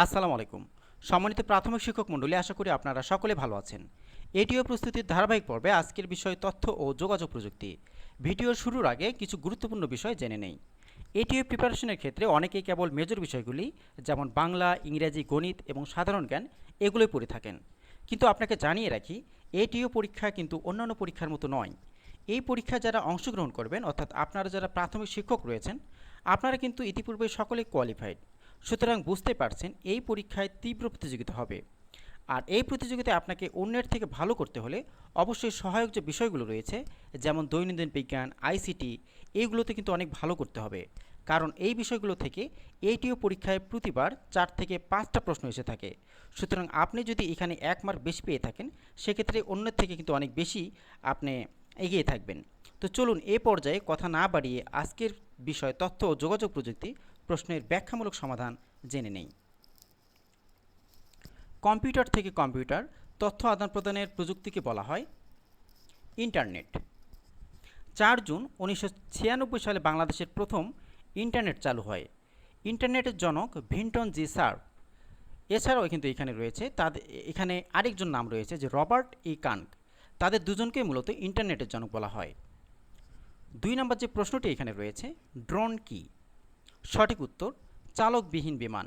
আসসালামু আলাইকুম। সম্মানিত প্রাথমিক শিক্ষক মণ্ডলী, আশা করি আপনারা সকলে ভালো আছেন। এটিও প্রস্তুতির ধারাবাহিক পর্বে আজকের বিষয় তথ্য ও যোগাযোগ প্রযুক্তি। ভিডিও শুরুর আগে কিছু গুরুত্বপূর্ণ বিষয় জেনে নেই। এটিও প্রিপারেশনের ক্ষেত্রে অনেকেই কেবল মেজর বিষয়গুলি, যেমন বাংলা, ইংরেজি, গণিত এবং সাধারণ জ্ঞান, এগুলোই পড়ে থাকেন। কিন্তু আপনাকে জানিয়ে রাখি, এটিও পরীক্ষা কিন্তু অন্যান্য পরীক্ষার মতো নয়। এই পরীক্ষায় যারা অংশগ্রহণ করবেন, অর্থাৎ আপনারা যারা প্রাথমিক শিক্ষক রয়েছেন, আপনারা কিন্তু ইতিপূর্বে সকলে কোয়ালিফাইড সুতরাং বুঝতে পারছেন এই পরীক্ষায় তীব্র প্রতিযোগিতা হবে। আর এই প্রতিযোগিতায় আপনাকে অন্যের থেকে ভালো করতে হলে অবশ্যই সহায়ক যে বিষয়গুলো রয়েছে, যেমন দৈনন্দিন বিজ্ঞান, আইসিটি এইগুলোতে কিন্তু অনেক ভালো করতে হবে। কারণ এই বিষয়গুলো থেকে এইটিও পরীক্ষায় প্রতিবার চার থেকে পাঁচটা প্রশ্ন এসে থাকে। সুতরাং আপনি যদি এখানে এক মার্ক বেশি পেয়ে থাকেন, সেক্ষেত্রে অন্যের থেকে কিন্তু অনেক বেশি আপনি এগিয়ে থাকবেন। তো চলুন এ পর্যায়ে কথা না বাড়িয়ে আজকের বিষয় তথ্য ও যোগাযোগ প্রযুক্তি প্রশ্নের ব্যাখ্যামূলক সমাধান জেনে নেই। কম্পিউটার থেকে কম্পিউটার তথ্য আদান প্রদানের প্রযুক্তিকে বলা হয় ইন্টারনেট। চার জুন উনিশশো ছিয়ানব্বই সালে বাংলাদেশের প্রথম ইন্টারনেট চালু হয়। ইন্টারনেটের জনক ভিন্টন জি সার এছাড়াও কিন্তু এখানে রয়েছে তাদের এখানে আরেকজন নাম রয়েছে যে রবার্ট ই কানক। তাদের দুজনকে মূলত ইন্টারনেটের জনক বলা হয়। দুই নম্বর যে প্রশ্নটি এখানে রয়েছে, ড্রোন কি? সঠিক উত্তর, চালকবিহীন বিমান।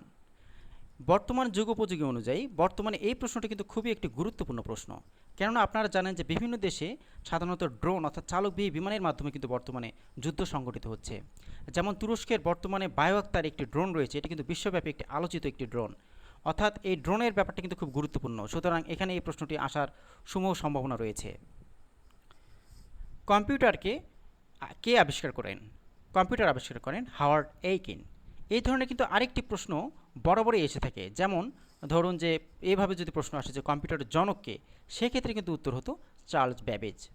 বর্তমান যুগোপযোগী অনুযায়ী বর্তমানে এই প্রশ্নটি কিন্তু খুবই একটি গুরুত্বপূর্ণ প্রশ্ন। কেননা আপনারা জানেন যে বিভিন্ন দেশে সাধারণত ড্রোন অর্থাৎ চালকবিহীন বিমানের মাধ্যমে কিন্তু বর্তমানে যুদ্ধ সংগঠিত হচ্ছে। যেমন তুরস্কের বর্তমানে বায়োয়াক্তার একটি ড্রোন রয়েছে, এটি কিন্তু বিশ্বব্যাপী একটি আলোচিত একটি ড্রোন। অর্থাৎ এই ড্রোনের ব্যাপারটা কিন্তু খুব গুরুত্বপূর্ণ। সুতরাং এখানে এই প্রশ্নটি আসার সমূহ সম্ভাবনা রয়েছে। কম্পিউটারকে কে আবিষ্কার করেন? কম্পিউটার আবিষ্কার করেন হাওয়ার্ড এইকিন। এই ধরনের কিন্তু আরেকটি প্রশ্ন বরাবরই এসে থাকে। যেমন, ধরুন যে এইভাবে যদি প্রশ্ন আসে যে কম্পিউটারের জনককে, সেক্ষেত্রে কিন্তু উত্তর হতো চার্লস ব্যাবেজ।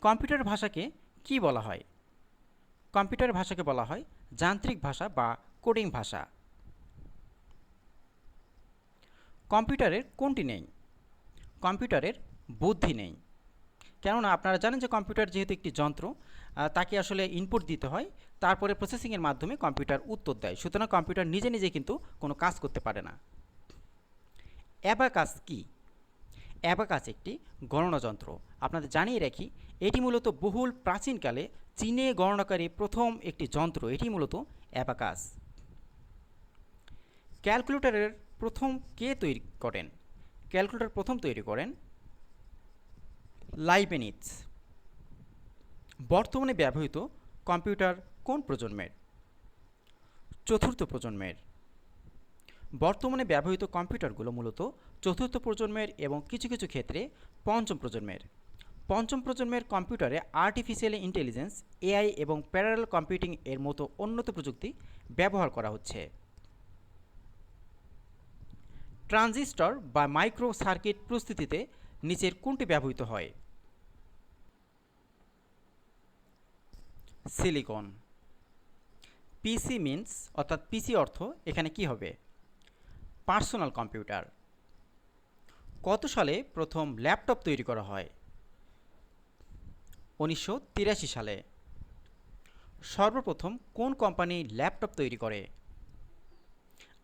কম্পিউটার ভাষাকে কি বলা হয়? কম্পিউটার ভাষাকে বলা হয় যান্ত্রিক ভাষা বা কোডিং ভাষা। কম্পিউটারের কোনটি নেই? কম্পিউটারের বুদ্ধি নেই। কেননা, আপনারা জানেন যে, কম্পিউটার যেহেতু একটি যন্ত্র তাকে আসলে ইনপুট দিতে হয়। তারপরে প্রসেসিংয়ের মাধ্যমে কম্পিউটার উত্তর দেয়। সুতরাং কম্পিউটার নিজে নিজে কিন্তু কোনো কাজ করতে পারে না। অ্যাবাকাস কি? অ্যাবাকাস একটি গণনাযন্ত্র। আপনাদের জানিয়ে রাখি, এটি মূলত বহুল প্রাচীনকালে চীনে গণনাকারী প্রথম একটি যন্ত্র। এটি মূলত অ্যাবাকাস ক্যালকুলেটরের প্রথম কে তৈরি করেন? ক্যালকুলেটর প্রথম তৈরি করেন লাইবেনিজ বর্তমানে ব্যবহৃত কম্পিউটার কোন প্রজন্মের? চতুর্থ প্রজন্মের। বর্তমানে ব্যবহৃত কম্পিউটারগুলো মূলত চতুর্থ প্রজন্মের এবং কিছু কিছু ক্ষেত্রে পঞ্চম প্রজন্মের। পঞ্চম প্রজন্মের কম্পিউটারে আর্টিফিশিয়াল ইন্টেলিজেন্স এআই এবং প্যারাল কম্পিউটিং এর মতো উন্নত প্রযুক্তি ব্যবহার করা হচ্ছে। ট্রানজিস্টর বা মাইক্রো সার্কিট প্রস্তুতিতে নিচের কোনটি ব্যবহৃত হয়? সিলিকন পিসি মিন্স অর্থাৎ পিসি অর্থ এখানে কি হবে? পার্সোনাল কম্পিউটার কত সালে প্রথম ল্যাপটপ তৈরি করা হয়? উনিশশো তিরাশি সালে। সর্বপ্রথম কোন কোম্পানি ল্যাপটপ তৈরি করে?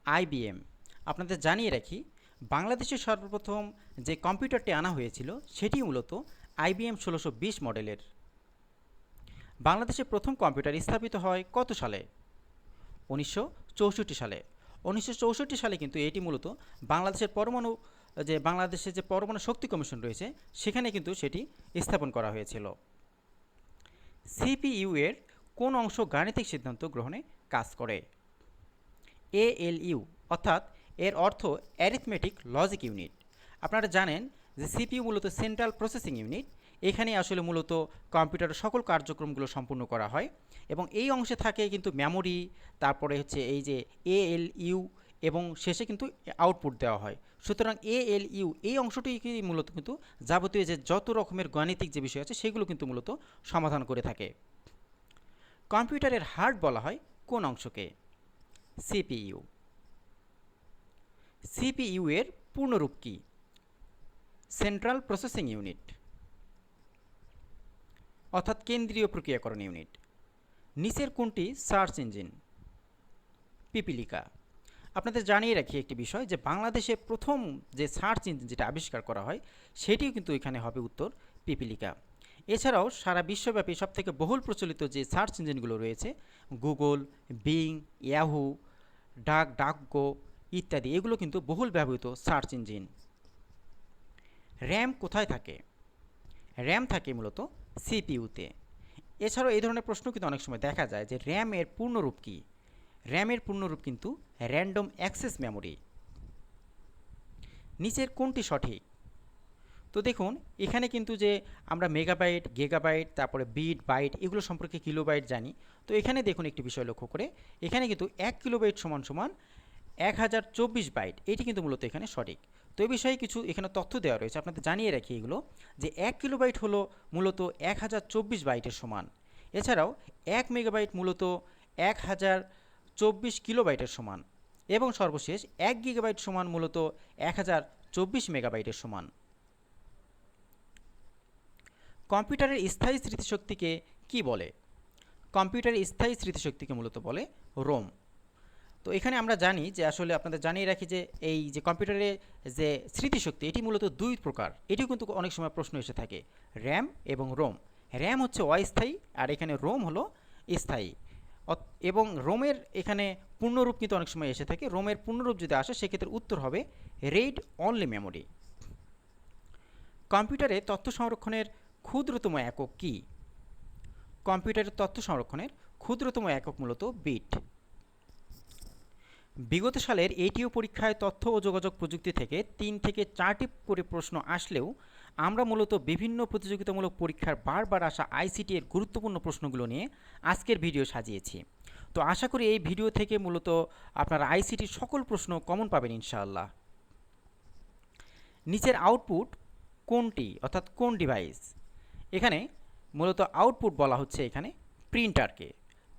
আইবিএম আপনাদের জানিয়ে রাখি বাংলাদেশে সর্বপ্রথম যে কম্পিউটারটি আনা হয়েছিল সেটি মূলত আইবিএম ষোলোশো মডেলের বাংলাদেশে প্রথম কম্পিউটার স্থাপিত হয় কত সালে? উনিশশো চৌষট্টি সালে। উনিশশো চৌষট্টি সালে কিন্তু এটি মূলত বাংলাদেশের পরমাণু, যে বাংলাদেশের যে পরমাণু শক্তি কমিশন রয়েছে, সেখানে কিন্তু সেটি স্থাপন করা হয়েছিল। সিপিইউ এর কোন অংশ গাণিতিক সিদ্ধান্ত গ্রহণে কাজ করে? এএলইউ, অর্থাৎ এর অর্থ অ্যারিথমেটিক লজিক ইউনিট আপনারা জানেন যে সিপিইউ মূলত সেন্ট্রাল প্রসেসিং ইউনিট এখানে আসলে মূলত কম্পিউটারের সকল কার্যক্রমগুলো সম্পূর্ণ করা হয় এবং এই অংশে থাকে কিন্তু মেমোরি, তারপরে হচ্ছে এই যে এএলইউ এবং শেষে কিন্তু আউটপুট দেওয়া হয়। সুতরাং এএলইউ এই অংশটি মূলত কিন্তু যাবতীয় যে যত রকমের গাণিতিক যে বিষয় আছে সেগুলো কিন্তু মূলত সমাধান করে থাকে। কম্পিউটারের হার্ট বলা হয় কোন অংশকে? সিপিইউ। সিপিইউ এর পূর্ণরূপ কি? Central processing unit. অর্থাৎ কেন্দ্রীয় প্রক্রিয়াকরণ ইউনিট। নিচের কোনটি? Search engine. পিপিলিকা। আপনাদের জানিয়ে রাখি একটি বিষয় যে বাংলাদেশে প্রথম যে সার্চ ইঞ্জিন যেটা আবিষ্কার করা হয়, সেটিও কিন্তু এখানে হবে উত্তর পিপিলিকা। এছাড়াও সারা বিশ্বব্যাপী সবথেকে বহুল প্রচলিত যে সার্চ ইঞ্জিনগুলো রয়েছে, গুগল, বিং, ইয়াহু, ডাক, ডাকগো ইত্যাদি, এগুলো কিন্তু বহুল ব্যবহৃত সার্চ ইঞ্জিন। র্যাম কোথায় থাকে? র্যাম থাকে মূলত সিপিইউতে। এছাড়াও এই ধরনের প্রশ্ন কিন্তু অনেক সময় দেখা যায় যে র্যাম এর পূর্ণরূপ কী? র্যামের পূর্ণরূপ কিন্তু র্যান্ডম অ্যাক্সেস মেমোরি। নিচের কোনটি সঠিক? তো দেখুন, এখানে কিন্তু যে আমরা মেগাবাইট, গেগাবাইট, তারপরে বিট, বাইট এগুলো সম্পর্কে কিলোবাইট জানি। তো এখানে দেখুন একটি বিষয় লক্ষ্য করে, এখানে কিন্তু এক কিলোবাইট সমান সমান এক হাজার চব্বিশ বাইট। এটি কিন্তু মূলত এখানে সঠিক। তো এই বিষয়ে কিছু এখানে তথ্য দেওয়া রয়েছে। আপনাদের জানিয়ে রাখি এগুলো যে এক কিলোবাইট হলো মূলত এক হাজার চব্বিশ বাইটের সমান। এছাড়াও এক মেগাবাইট মূলত এক হাজার চব্বিশ কিলোবাইটের সমান। এবং সর্বশেষ এক গিগাবাইট সমান মূলত এক হাজার চব্বিশ মেগাবাইটের সমান। কম্পিউটারের স্থায়ী স্মৃতিশক্তিকে কি বলে? কম্পিউটারের স্থায়ী স্মৃতিশক্তিকে মূলত বলে রোম। তো এখানে আমরা জানি যে আসলে আপনাদের জানিয়ে রাখি যে এই যে কম্পিউটারের যে স্মৃতিশক্তি, এটি মূলত দুই প্রকার। এটিও কিন্তু অনেক সময় প্রশ্ন এসে থাকে র্যাম এবং রোম র্যাম হচ্ছে অস্থায়ী আর এখানে রোম হলো স্থায়ী। এবং রোমের এখানে পূর্ণরূপ কিন্তু অনেক সময় এসে থাকে। রোমের পূর্ণরূপ যদি আসে, সেক্ষেত্রে উত্তর হবে রেড অনলি মেমোরি কম্পিউটারে তথ্য সংরক্ষণের ক্ষুদ্রতম একক কি? কম্পিউটারের তথ্য সংরক্ষণের ক্ষুদ্রতম একক মূলত বিট বিগত সালের এটিও পরীক্ষায় তথ্য ও যোগাযোগ প্রযুক্তি থেকে তিন থেকে চারটি করে প্রশ্ন আসলেও আমরা মূলত বিভিন্ন প্রতিযোগিতামূলক পরীক্ষার বারবার আসা আইসিটি এর গুরুত্বপূর্ণ প্রশ্নগুলো নিয়ে আজকের ভিডিও সাজিয়েছি। তো আশা করি এই ভিডিও থেকে মূলত আপনারা আইসিটির সকল প্রশ্ন কমন পাবেন ইনশাআল্লাহ। নিচের আউটপুট কোনটি? অর্থাৎ কোন ডিভাইস এখানে মূলত আউটপুট বলা হচ্ছে এখানে প্রিন্টারকে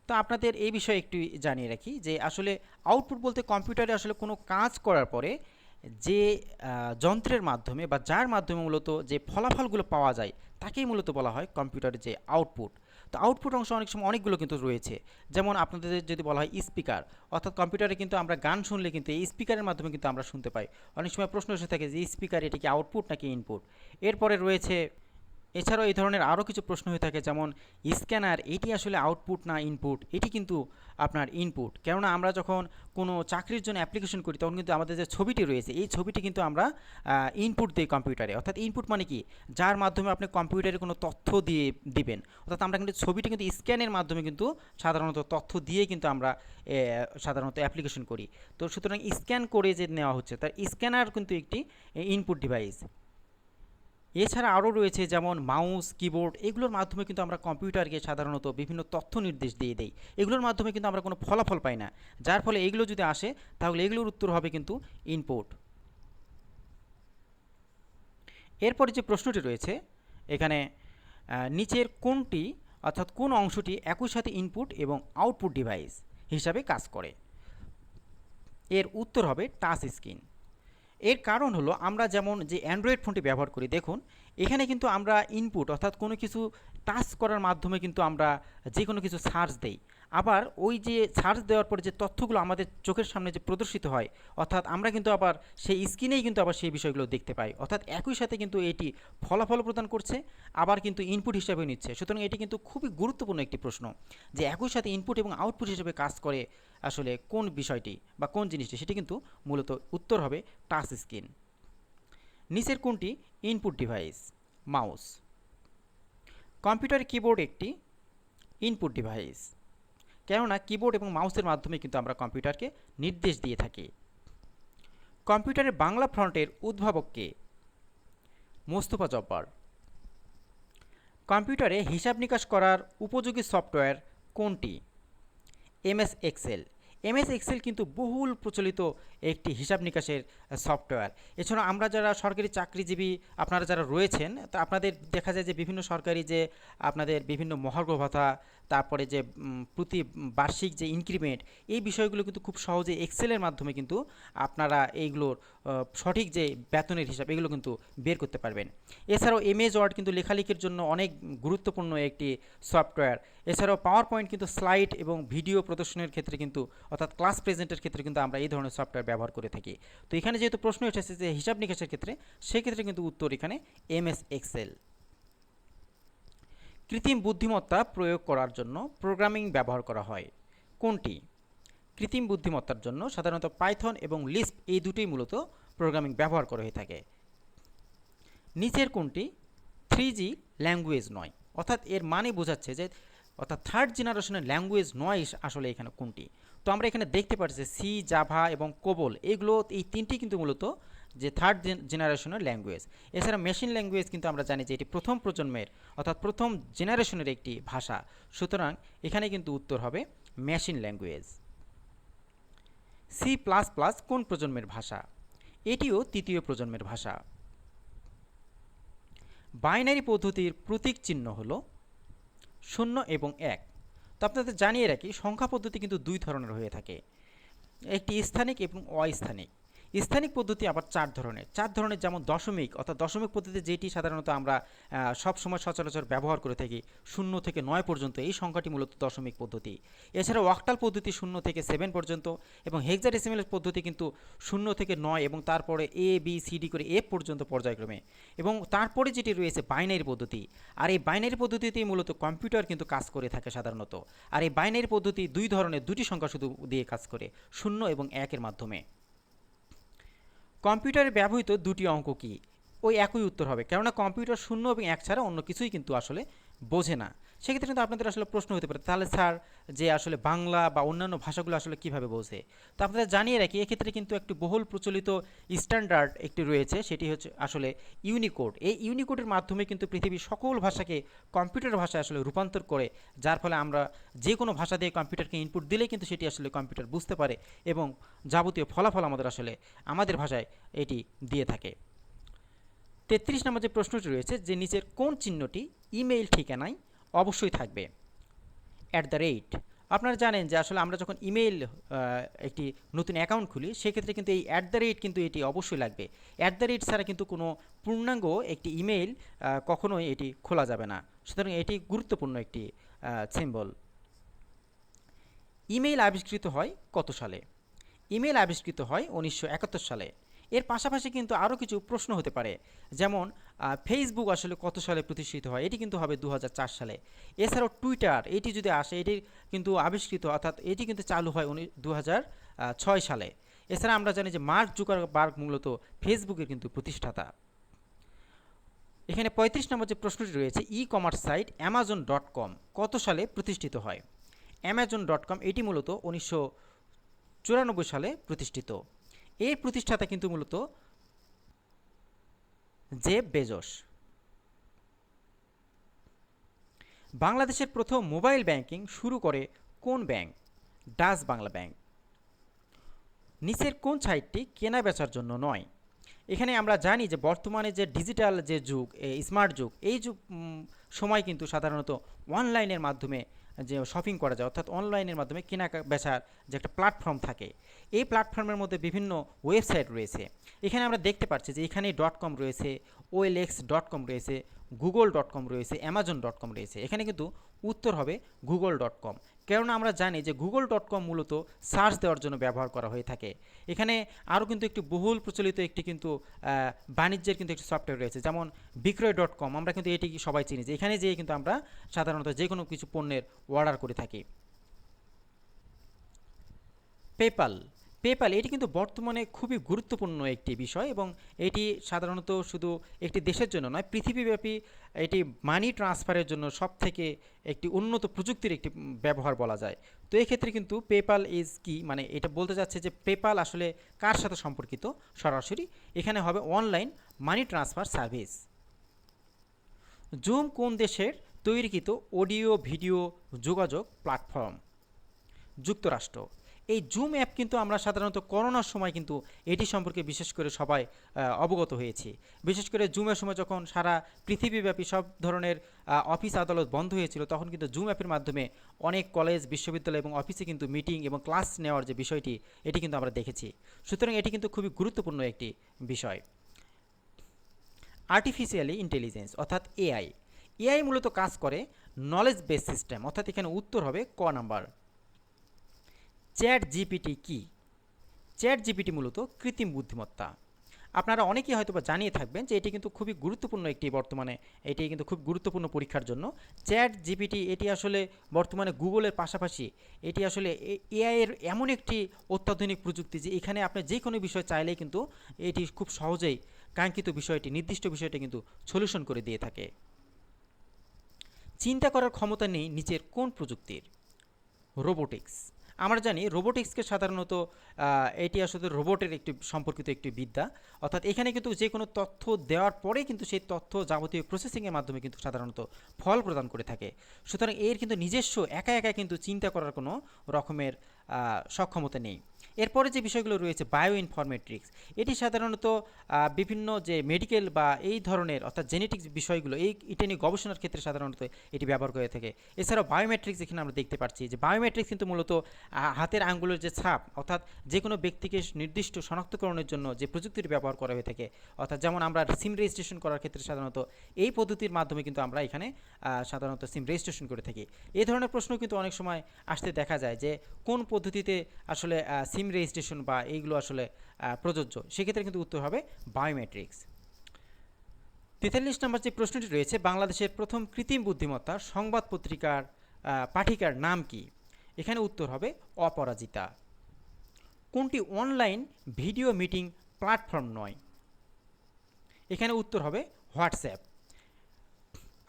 তো আপনাদের এই বিষয়ে একটু জানিয়ে রাখি যে আসলে আউটপুট বলতে কম্পিউটারে আসলে কোনো কাজ করার পরে যে যন্ত্রের মাধ্যমে বা যার মাধ্যমে মূলত যে ফলাফলগুলো পাওয়া যায়, তাকেই মূলত বলা হয় কম্পিউটারের যে আউটপুট তো আউটপুট অংশ অনেক সময় অনেকগুলো কিন্তু রয়েছে। যেমন আপনাদের যদি বলা হয় স্পিকার অর্থাৎ কম্পিউটারে কিন্তু আমরা গান শুনলে কিন্তু এই স্পিকারের মাধ্যমে কিন্তু আমরা শুনতে পাই। অনেক সময় প্রশ্ন এসে থাকে যে স্পিকার এটি কি আউটপুট নাকি ইনপুট এরপরে রয়েছে এছাড়াও এই ধরনের আরও কিছু প্রশ্ন হয়ে থাকে, যেমন, স্ক্যানার, এটি আসলে আউটপুট না ইনপুট এটি কিন্তু আপনার ইনপুট কেননা আমরা যখন কোনো চাকরির জন্য অ্যাপ্লিকেশন করি, তখন কিন্তু আমাদের যে ছবিটি রয়েছে, এই ছবিটি কিন্তু আমরা ইনপুট দিই কম্পিউটারে অর্থাৎ ইনপুট মানে কি? যার মাধ্যমে আপনি কম্পিউটারে কোনো তথ্য দিয়ে দিবেন। অর্থাৎ আমরা কিন্তু ছবিটি কিন্তু স্ক্যানের মাধ্যমে কিন্তু সাধারণত তথ্য দিয়ে কিন্তু আমরা সাধারণত অ্যাপ্লিকেশন করি। তো সুতরাং স্ক্যান করে যে নেওয়া হচ্ছে, তার স্ক্যানার কিন্তু একটি ইনপুট ডিভাইস এছাড়া আরও রয়েছে যেমন মাউস, কিবোর্ড, এগুলোর মাধ্যমে কিন্তু আমরা কম্পিউটারকে সাধারণত বিভিন্ন তথ্য নির্দেশ দিয়ে দেই। এগুলোর মাধ্যমে কিন্তু আমরা কোনো ফলাফল পাই না। যার ফলে এগুলো যদি আসে, তাহলে এগুলোর উত্তর হবে কিন্তু ইনপুট এরপরে যে প্রশ্নটি রয়েছে, এখানে নিচের কোনটি অর্থাৎ কোন অংশটি একই সাথে ইনপুট এবং আউটপুট ডিভাইস হিসাবে কাজ করে? এর উত্তর হবে টাচ স্ক্রিন এর কারণ হলো আমরা যেমন যে অ্যান্ড্রয়েড ফোনটি ব্যবহার করি, দেখুন, এখানে কিন্তু আমরা ইনপুট অর্থাৎ কোনো কিছু টাচ করার মাধ্যমে কিন্তু আমরা যে কোনো কিছু সার্চ দেই। আবার ওই যে সার্চ দেওয়ার পরে যে তথ্যগুলো আমাদের চোখের সামনে যে প্রদর্শিত হয়, অর্থাৎ আমরা কিন্তু আবার সেই স্ক্রিনেই কিন্তু আবার সেই বিষয়গুলো দেখতে পাই। অর্থাৎ একই সাথে কিন্তু এটি ফলাফল প্রদান করছে, আবার কিন্তু ইনপুট হিসাবে নিচ্ছে। সুতরাং এটি কিন্তু খুবই গুরুত্বপূর্ণ একটি প্রশ্ন যে একই সাথে ইনপুট এবং আউটপুট হিসেবে কাজ করে আসলে কোন বিষয়টি বা কোন জিনিসটি, সেটি কিন্তু মূলত উত্তর হবে টাচ স্ক্রিন নিচের কোনটি? Input device mouse computer keyboard একটি ইনপুট ডিভাইস কেননা কিবোর্ড এবং মাউসের মাধ্যমে কিন্তু আমরা কম্পিউটারকে নির্দেশ দিয়ে থাকি। কম্পিউটারের বাংলা ফ্রন্টের উদ্ভাবক কে মোস্তফা জব্বার। কম্পিউটারে হিসাব নিকাশ করার উপযোগী সফটওয়্যার কোনটি? এমএস এক্সেল এমএস এক্সেল কিন্তু বহুল প্রচলিত একটি হিসাব নিকাশের সফটওয়্যার এছাড়া আমরা যারা সরকারি চাকরিজীবী, আপনারা যারা রয়েছেন, তা আপনাদের দেখা যায় যে বিভিন্ন সরকারি যে আপনাদের বিভিন্ন মহার্ঘ ভাতা তারপরে যে প্রতি বার্ষিক যে ইনক্রিমেন্ট এই বিষয়গুলো কিন্তু খুব সহজে এক্সেলের মাধ্যমে কিন্তু আপনারা এইগুলোর সঠিক যে বেতনের হিসাব, এগুলো কিন্তু বের করতে পারবেন। এছাড়াও এমএজ ওয়ার্ড কিন্তু লেখালেখির জন্য অনেক গুরুত্বপূর্ণ একটি সফটওয়্যার এছাড়াও পাওয়ার পয়েন্ট কিন্তু স্লাইড এবং ভিডিও প্রদর্শনের ক্ষেত্রে কিন্তু, অর্থাৎ ক্লাস প্রেজেন্টের ক্ষেত্রে কিন্তু আমরা এই ধরনের সফটওয়্যার ব্যবহার করে থাকি। তো এখানে যেহেতু প্রশ্ন এসেছে যে হিসাব নিকাশের ক্ষেত্রে, সেক্ষেত্রে কিন্তু উত্তর এখানে এমএস এক্সেল কৃত্রিম বুদ্ধিমত্তা প্রয়োগ করার জন্য প্রোগ্রামিং ব্যবহার করা হয়। কোনটি? কৃত্রিম বুদ্ধিমত্তার জন্য সাধারণত পাইথন এবং লিস্প এই দুটোই মূলত প্রোগ্রামিং ব্যবহার করা হয়ে থাকে। নিচের কোনটি? থ্রি জি ল্যাঙ্গুয়েজ নয়। অর্থাৎ এর মানে বোঝাচ্ছে যে, অর্থাৎ থার্ড জেনারেশনের ল্যাঙ্গুয়েজ নয় আসলে এখানে কোনটি। তো আমরা এখানে দেখতে পাচ্ছি সি, জাভা এবং কোবল, এগুলো এই তিনটি কিন্তু মূলত যে থার্ড জেনারেশনের ল্যাঙ্গুয়েজ এছাড়া মেশিন ল্যাঙ্গুয়েজ কিন্তু আমরা জানি যে এটি প্রথম প্রজন্মের, অর্থাৎ প্রথম জেনারেশনের একটি ভাষা। সুতরাং এখানে কিন্তু উত্তর হবে machine language C plus plus কোন প্রজন্মের ভাষা? এটিও তৃতীয় প্রজন্মের ভাষা। বাইনারি পদ্ধতির প্রতীক চিহ্ন হল শূন্য এবং এক। তো আপনাদের জানিয়ে রাখি, সংখ্যা পদ্ধতি কিন্তু দুই ধরনের হয়ে থাকে। একটি স্থানিক এবং অস্থানিক। স্থানিক পদ্ধতি আবার চার ধরনের। চার ধরনের যেমন দশমিক, অর্থাৎ দশমিক পদ্ধতি যেটি সাধারণত আমরা সবসময় সচরাচর ব্যবহার করে থাকি, শূন্য থেকে নয় পর্যন্ত, এই সংখ্যাটি মূলত দশমিক পদ্ধতি। এছাড়া ওয়াক্টাল পদ্ধতি শূন্য থেকে সেভেন পর্যন্ত এবং হেক্সাডেসিমেলের পদ্ধতি কিন্তু শূন্য থেকে নয় এবং তারপরে এ বি সি ডি করে এফ পর্যন্ত পর্যায়ক্রমে। এবং তারপরে যেটি রয়েছে বাইনারি পদ্ধতি, আর এই বাইনারি পদ্ধতিতেই মূলত কম্পিউটার কিন্তু কাজ করে থাকে সাধারণত। আর এই বাইনারি পদ্ধতি দুই ধরনের, দুটি সংখ্যা শুধু দিয়ে কাজ করে, শূন্য এবং একের মাধ্যমে। কম্পিউটারে ব্যবহৃত দুটি অঙ্ক কি? ওই একই উত্তর হবে। কেননা কম্পিউটার শূন্য এবং এক ছাড়া অন্য কিছুই কিন্তু আসলে বোঝে না। সেক্ষেত্রে কিন্তু আপনাদের আসলে প্রশ্ন হতে পারে, তাহলে স্যার যে আসলে বাংলা বা অন্যান্য ভাষাগুলো আসলে কীভাবে বোঝে তো আপনাদের জানিয়ে রাখি, এক্ষেত্রে কিন্তু একটি বহুল প্রচলিত স্ট্যান্ডার্ড একটি রয়েছে, সেটি হচ্ছে আসলে ইউনিকোড এই ইউনিকোডের মাধ্যমে কিন্তু পৃথিবীর সকল ভাষাকে কম্পিউটার ভাষায় আসলে রূপান্তর করে, যার ফলে আমরা যে কোনো ভাষা দিয়ে কম্পিউটারকে ইনপুট দিলে কিন্তু সেটি আসলে কম্পিউটার বুঝতে পারে এবং যাবতীয় ফলাফল আমাদের আসলে আমাদের ভাষায় এটি দিয়ে থাকে। তেত্রিশ নম্বর যে প্রশ্নটি রয়েছে, যে নিচের কোন চিহ্নটি ইমেইল ঠিকানায় অবশ্যই থাকবে। অ্যাট দ্য রেট আপনারা জানেন যে আসলে আমরা যখন ইমেইল একটি নতুন অ্যাকাউন্ট খুলি, সেক্ষেত্রে কিন্তু এই অ্যাট দ্য রেট কিন্তু এটি অবশ্যই লাগবে। অ্যাট দ্য রেট ছাড়া কিন্তু কোনো পূর্ণাঙ্গ একটি ইমেইল কখনোই এটি খোলা যাবে না। সুতরাং এটি গুরুত্বপূর্ণ একটি সিম্বল ইমেইল আবিষ্কৃত হয় কত সালে? ইমেল আবিষ্কৃত হয় উনিশশো একাত্তর সালে। এর পাশাপাশি কিন্তু আরও কিছু প্রশ্ন হতে পারে। যেমন ফেসবুক আসলে কত সালে প্রতিষ্ঠিত হয়? এটি কিন্তু হবে দু হাজার চার সালে। এছাড়াও টুইটার এটি যদি আসে, এটি কিন্তু আবিষ্কৃত, অর্থাৎ এটি কিন্তু চালু হয় উনি দু সালে। এছাড়া আমরা জানি যে মার্ক জুকারবার্গ মূলত ফেসবুকের কিন্তু প্রতিষ্ঠাতা। এখানে পঁয়ত্রিশ নম্বর যে প্রশ্নটি রয়েছে e commerce site Amazon dot com কত সালে প্রতিষ্ঠিত হয়? অ্যামাজন ডট কম এটি মূলত উনিশশো চুরানব্বই সালে প্রতিষ্ঠিত। এর প্রতিষ্ঠাতা কিন্তু মূলত জেব বেজস। বাংলাদেশের প্রথম মোবাইল ব্যাংকিং শুরু করে কোন ব্যাংক? Dutch Bangla bank. নিচের কোন সাইটটি কেনা বেচার জন্য নয়। এখানে আমরা জানি যে বর্তমানে যে ডিজিটাল যে যুগ স্মার্ট যুগ, এই যুগ সময় কিন্তু সাধারণত অনলাইনের মাধ্যমে যে শপিং করা যায়, অর্থাৎ অনলাইনের মাধ্যমে কেনা বেচার যে একটা প্ল্যাটফর্ম থাকে, এই প্ল্যাটফর্মের মধ্যে বিভিন্ন ওয়েবসাইট রয়েছে। এখানে আমরা দেখতে পাচ্ছি যে এখানে ডট কম রয়েছে, ওএলএক্স ডট কম রয়েছে, গুগল ডট কম রয়েছে, অ্যামাজন ডট কম রয়েছে। এখানে কিন্তু উত্তর হবে গুগল ডট কম। কেননা আমরা জানি যে গুগল ডট কম মূলত সার্চ দেওয়ার জন্য ব্যবহার করা হয়ে থাকে। এখানে আরও কিন্তু একটি বহুল প্রচলিত একটি কিন্তু বাণিজ্যের কিন্তু একটি সফটওয়্যার রয়েছে, যেমন বিক্রয় ডট কম। আমরা কিন্তু এটি সবাই চিনি যে এখানে যেয়ে কিন্তু আমরা সাধারণত যে কোনো কিছু পণ্যের অর্ডার করে থাকি। পেপাল পেপাল এটি কিন্তু বর্তমানে খুবই গুরুত্বপূর্ণ একটি বিষয় এবং এটি সাধারণত শুধু একটি দেশের জন্য নয়, পৃথিবীব্যাপী এটি মানি ট্রান্সফারের জন্য সব থেকে একটি উন্নত প্রযুক্তির একটি ব্যবহার বলা যায়। তো এক্ষেত্রে কিন্তু পেপাল ইজ কি? মানে এটা বলতে যাচ্ছে যে পেপাল আসলে কার সাথে সম্পর্কিত? সরাসরি এখানে হবে online money transfer service Zoom কোন দেশের তৈরিকৃত অডিও ভিডিও যোগাযোগ প্ল্যাটফর্ম যুক্তরাষ্ট্র। এই জুম অ্যাপ কিন্তু আমরা সাধারণত করোনার সময় কিন্তু এটি সম্পর্কে বিশেষ করে সবাই অবগত হয়েছি। বিশেষ করে জুমের সময় যখন সারা পৃথিবীব্যাপী সব ধরনের অফিস আদালত বন্ধ হয়েছিল, তখন কিন্তু জুম অ্যাপের মাধ্যমে অনেক কলেজ, বিশ্ববিদ্যালয় এবং অফিসে কিন্তু মিটিং এবং ক্লাস নেওয়ার যে বিষয়টি, এটি কিন্তু আমরা দেখেছি। সুতরাং এটি কিন্তু খুবই গুরুত্বপূর্ণ একটি বিষয়। আর্টিফিশিয়ালি ইন্টেলিজেন্স অর্থাৎ এআই এআই মূলত কাজ করে নলেজ বেস সিস্টেম অর্থাৎ এখানে উত্তর হবে ক নাম্বার। চ্যাট জিপিটি কি? চ্যাট জিপিটি মূলত কৃত্রিম বুদ্ধিমত্তা। আপনারা অনেকেই হয়তো বা জানিয়ে থাকবেন যে এটি কিন্তু খুবই গুরুত্বপূর্ণ একটি বর্তমানে, এটি কিন্তু খুব গুরুত্বপূর্ণ পরীক্ষার জন্য। চ্যাট জিপিটি এটি আসলে বর্তমানে গুগলের পাশাপাশি এটি আসলে এআই এর এমন একটি অত্যাধুনিক প্রযুক্তি যে এখানে আপনি যে কোনো বিষয় চাইলেই কিন্তু এটি খুব সহজেই কাঙ্ক্ষিত বিষয়টি, নির্দিষ্ট বিষয়টি কিন্তু সলিউশন করে দিয়ে থাকে। চিন্তা করার ক্ষমতা নেই নিচের কোন প্রযুক্তির? রোবোটিক্স। আমরা জানি রোবোটিক্সকে সাধারণত এটি আসলে রোবটের একটি সম্পর্কিত একটি বিদ্যা। অর্থাৎ এখানে কিন্তু যে কোনো তথ্য দেওয়ার পরে কিন্তু সেই তথ্য যাবতীয় প্রসেসিংয়ের মাধ্যমে কিন্তু সাধারণত ফল প্রদান করে থাকে। সুতরাং এর কিন্তু নিজস্ব, একা একা কিন্তু চিন্তা করার কোনো রকমের সক্ষমতা নেই। এরপরে যে বিষয়গুলো রয়েছে বায়ো ইনফরমেট্রিক্স এটি সাধারণত বিভিন্ন যে মেডিকেল বা এই ধরনের, অর্থাৎ জেনেটিক্স বিষয়গুলো, এই, এটা নিয়ে গবেষণার ক্ষেত্রে সাধারণত এটি ব্যবহার করে থাকে। এছাড়াও বায়োমেট্রিক্স এখানে আমরা দেখতে পাচ্ছি যে বায়োমেট্রিক্স কিন্তু মূলত হাতের আঙ্গুলের যে ছাপ, অর্থাৎ যে কোনো ব্যক্তিকে নির্দিষ্ট শনাক্তকরণের জন্য যে প্রযুক্তিটি ব্যবহার করা হয়ে থাকে, অর্থাৎ যেমন আমরা সিম রেজিস্ট্রেশন করার ক্ষেত্রে সাধারণত এই পদ্ধতির মাধ্যমে কিন্তু আমরা এখানে সাধারণত সিম রেজিস্ট্রেশন করে থাকি। এই ধরনের প্রশ্ন কিন্তু অনেক সময় আসতে দেখা যায় যে, কোন পদ্ধতিতে আসলে সিম রেজিস্ট্রেশন বা এইগুলো আসলে প্রযোজ্য। সেক্ষেত্রে কিন্তু উত্তর হবে বায়োমেট্রিক্স তেতাল্লিশ নম্বর যে প্রশ্নটি রয়েছে, বাংলাদেশের প্রথম কৃত্রিম বুদ্ধিমত্তা সংবাদ পত্রিকার পাঠিকার নাম কি? এখানে উত্তর হবে অপরাজিতা। কোনটি অনলাইন ভিডিও মিটিং প্ল্যাটফর্ম নয়? এখানে উত্তর হবে হোয়াটসঅ্যাপ।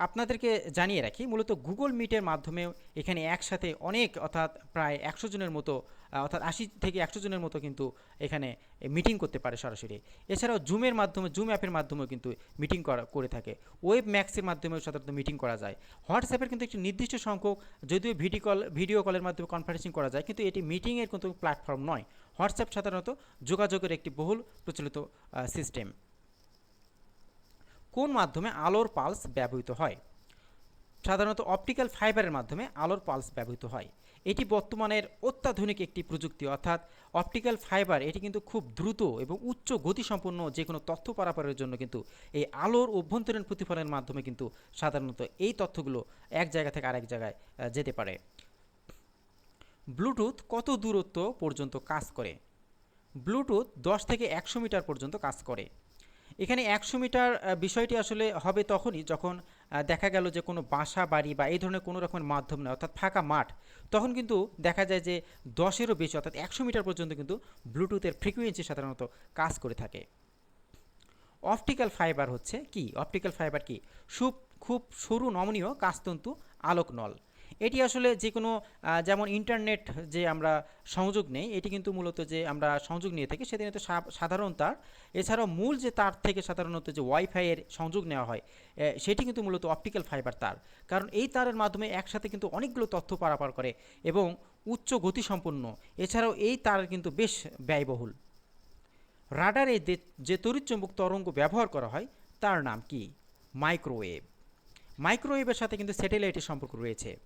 আপনাদেরকে জানিয়ে রাখি, মূলত গুগল মিটের মাধ্যমেও এখানে একসাথে অনেক, অর্থাৎ প্রায় একশো জনের মতো অর্থাৎ আশি থেকে একশো জনের মতো কিন্তু এখানে মিটিং করতে পারে সরাসরি। এছাড়াও জুমের মাধ্যমে জুম অ্যাপের মাধ্যমেও কিন্তু মিটিং করা, করে থাকে। ওয়েব ম্যাক্সের মাধ্যমেও সাধারণত মিটিং করা যায়। হোয়াটসঅ্যাপের কিন্তু একটি নির্দিষ্ট সংখ্যক, যদিও ভিডিও কল ভিডিও কলের মাধ্যমে কনফারেন্সিং করা যায়, কিন্তু এটি মিটিংয়ের কিন্তু প্ল্যাটফর্ম নয়। হোয়াটসঅ্যাপ সাধারণত যোগাযোগের একটি বহুল প্রচলিত সিস্টেম কোন মাধ্যমে আলোর পালস ব্যবহৃত হয়? সাধারণত অপটিক্যাল ফাইবারের মাধ্যমে আলোর পালস ব্যবহৃত হয়। এটি বর্তমানের অত্যাধুনিক একটি প্রযুক্তি, অর্থাৎ অপটিক্যাল ফাইবার, এটি কিন্তু খুব দ্রুত এবং উচ্চ গতিসম্পন্ন যে কোনো তথ্য পারাপারের জন্য কিন্তু এই আলোর অভ্যন্তরীণ প্রতিফলনের মাধ্যমে কিন্তু সাধারণত এই তথ্যগুলো এক জায়গা থেকে আরেক জায়গায় যেতে পারে। ব্লুটুথ কত দূরত্ব পর্যন্ত কাজ করে? ব্লুটুথ দশ থেকে একশো মিটার পর্যন্ত কাজ করে। এখানে একশো মিটার বিষয়টি আসলে হবে তখনই যখন দেখা গেল যে কোনো বাসা, বাড়ি বা এই ধরনের কোনো রকমের মাধ্যম নয়, অর্থাৎ ফাঁকা মাঠ, তখন কিন্তু দেখা যায় যে দশেরও বেশি, অর্থাৎ একশো মিটার পর্যন্ত কিন্তু ব্লুটুথের ফ্রিকুয়েন্সি সাধারণত কাজ করে থাকে। অপটিক্যাল ফাইবার হচ্ছে কি? অপটিক্যাল ফাইবার কি? খুব খুব সরু নমনীয় কাস্তন্তু আলোক নল এটি আসলে যে কোনো যেমন ইন্টারনেট যে আমরা সংযোগ নেই, এটি কিন্তু মূলত যে আমরা সংযোগ নিয়ে থাকি সেদিনে তো সাধারণ তার। এছাড়াও মূল যে তার থেকে সাধারণত যে ওয়াইফাইয়ের সংযোগ নেওয়া হয় সেটি কিন্তু মূলত অপটিক্যাল ফাইবার তার। কারণ এই তারের মাধ্যমে একসাথে কিন্তু অনেকগুলো তথ্য পারাপার করে এবং উচ্চ গতিসম্পন্ন। এছাড়াও এই তার কিন্তু বেশ ব্যয়বহুল। রাডারে যে- যে তড়িৎচুম্বক তরঙ্গ ব্যবহার করা হয়, তার নাম কি? মাইক্রোওয়েভ। মাইক্রোওয়েভের সাথে কিন্তু স্যাটেলাইটের সম্পর্ক রয়েছে।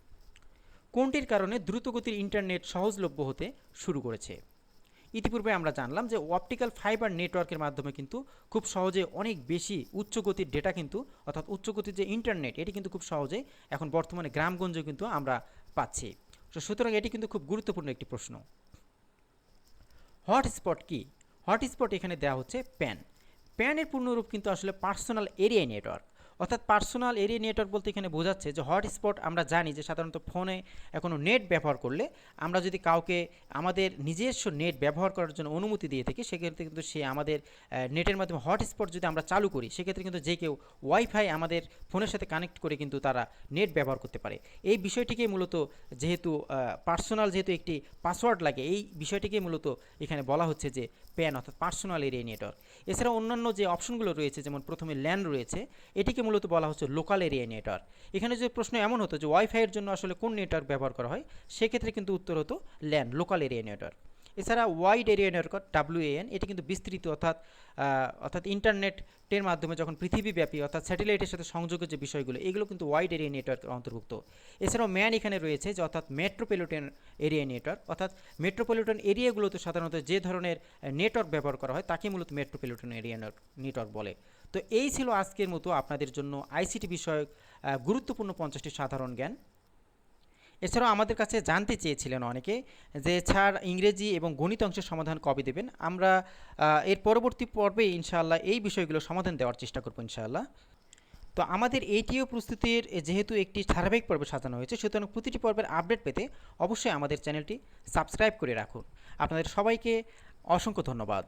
কোনটির কারণে দ্রুতগতির ইন্টারনেট সহজলভ্য হতে শুরু করেছে? ইতিপূর্বে আমরা জানলাম যে অপটিক্যাল ফাইবার নেটওয়ার্কের মাধ্যমে কিন্তু খুব সহজে অনেক বেশি উচ্চ গতির ডেটা কিন্তু, অর্থাৎ উচ্চ গতির যে ইন্টারনেট, এটি কিন্তু খুব সহজে এখন বর্তমানে গ্রামগঞ্জে কিন্তু আমরা পাচ্ছি। তো সুতরাং এটি কিন্তু খুব গুরুত্বপূর্ণ একটি প্রশ্ন। হটস্পট কি? হটস্পট এখানে দেওয়া হচ্ছে প্যান। প্যানের পূর্ণরূপ কিন্তু আসলে পার্সোনাল এরিয়া নেটওয়ার্ক। অর্থাৎ পার্সোনাল এরিয়া নেটওয়ার্ক বলতে এখানে বোঝাচ্ছে যে হটস্পট আমরা জানি যে সাধারণত ফোনে এখনও নেট ব্যবহার করলে আমরা যদি কাউকে আমাদের নিজস্ব নেট ব্যবহার করার জন্য অনুমতি দিয়ে থাকি, সেক্ষেত্রে কিন্তু সে আমাদের নেটের মাধ্যমে হটস্পট যদি আমরা চালু করি, সেক্ষেত্রে কিন্তু যে কেউ ওয়াইফাই আমাদের ফোনের সাথে কানেক্ট করে কিন্তু তারা নেট ব্যবহার করতে পারে। এই বিষয়টিকে মূলত যেহেতু পার্সোনাল যেহেতু একটি পাসওয়ার্ড লাগে, এই বিষয়টিকে মূলত এখানে বলা হচ্ছে যে প্যান, অর্থাৎ পার্সোনাল এরিয়া নেটওয়ার্ক। এছাড়া অন্যান্য যে অপশনগুলো রয়েছে, যেমন প্রথমে ল্যান্ড রয়েছে, এটিকে মূলত বলা হচ্ছে লোকাল এরিয়া নেটওয়ার্ক এখানে যে প্রশ্ন এমন হতো যে ওয়াইফাইয়ের জন্য আসলে কোন নেটওয়ার্ক ব্যবহার করা হয়, সেক্ষেত্রে কিন্তু উত্তর হতো ল্যান্ড লোকাল এরিয়া নেটওয়ার্ক এছাড়া ওয়াইড এরিয়া নেটওয়ার্ক ডাব্লিউএএন এটি কিন্তু বিস্তৃত অর্থাৎ অর্থাৎ ইন্টারনেটের মাধ্যমে যখন পৃথিবীব্যাপী অর্থাৎ স্যাটেলাইটের সাথে সংযোগের যে বিষয়গুলো, এগুলো কিন্তু ওয়াইড এরিয়া নেটওয়ার্কের অন্তর্ভুক্ত। এছাড়াও ম্যান এখানে রয়েছে যে অর্থাৎ মেট্রোপলিটন এরিয়া নেটওয়ার্ক অর্থাৎ মেট্রোপলিটন এরিয়াগুলোতে সাধারণত যে ধরনের নেটওয়ার্ক ব্যবহার করা হয়, তাকে মূলত মেট্রোপলিটন এরিয়া নেটওয়ার্ক বলে। তো এই ছিল আজকের মতো আপনাদের জন্য আইসিটি বিষয়ক গুরুত্বপূর্ণ পঞ্চাশটি সাধারণ জ্ঞান। এছাড়াও আমাদের কাছে জানতে চেয়েছিলেন অনেকে যে ছাড় ইংরেজি এবং গণিত অংশের সমাধান কবে দেবেন? আমরা এর পরবর্তী পর্বে ইনশাআল্লাহ এই বিষয়গুলো সমাধান দেওয়ার চেষ্টা করব ইনশাআল্লাহ। তো আমাদের এইটিও প্রস্তুতির যেহেতু একটি ধারাবাহিক পর্বে সাজানো হয়েছে, সুতরাং প্রতিটি পর্বের আপডেট পেতে অবশ্যই আমাদের চ্যানেলটি সাবস্ক্রাইব করে রাখুন। আপনাদের সবাইকে অসংখ্য ধন্যবাদ।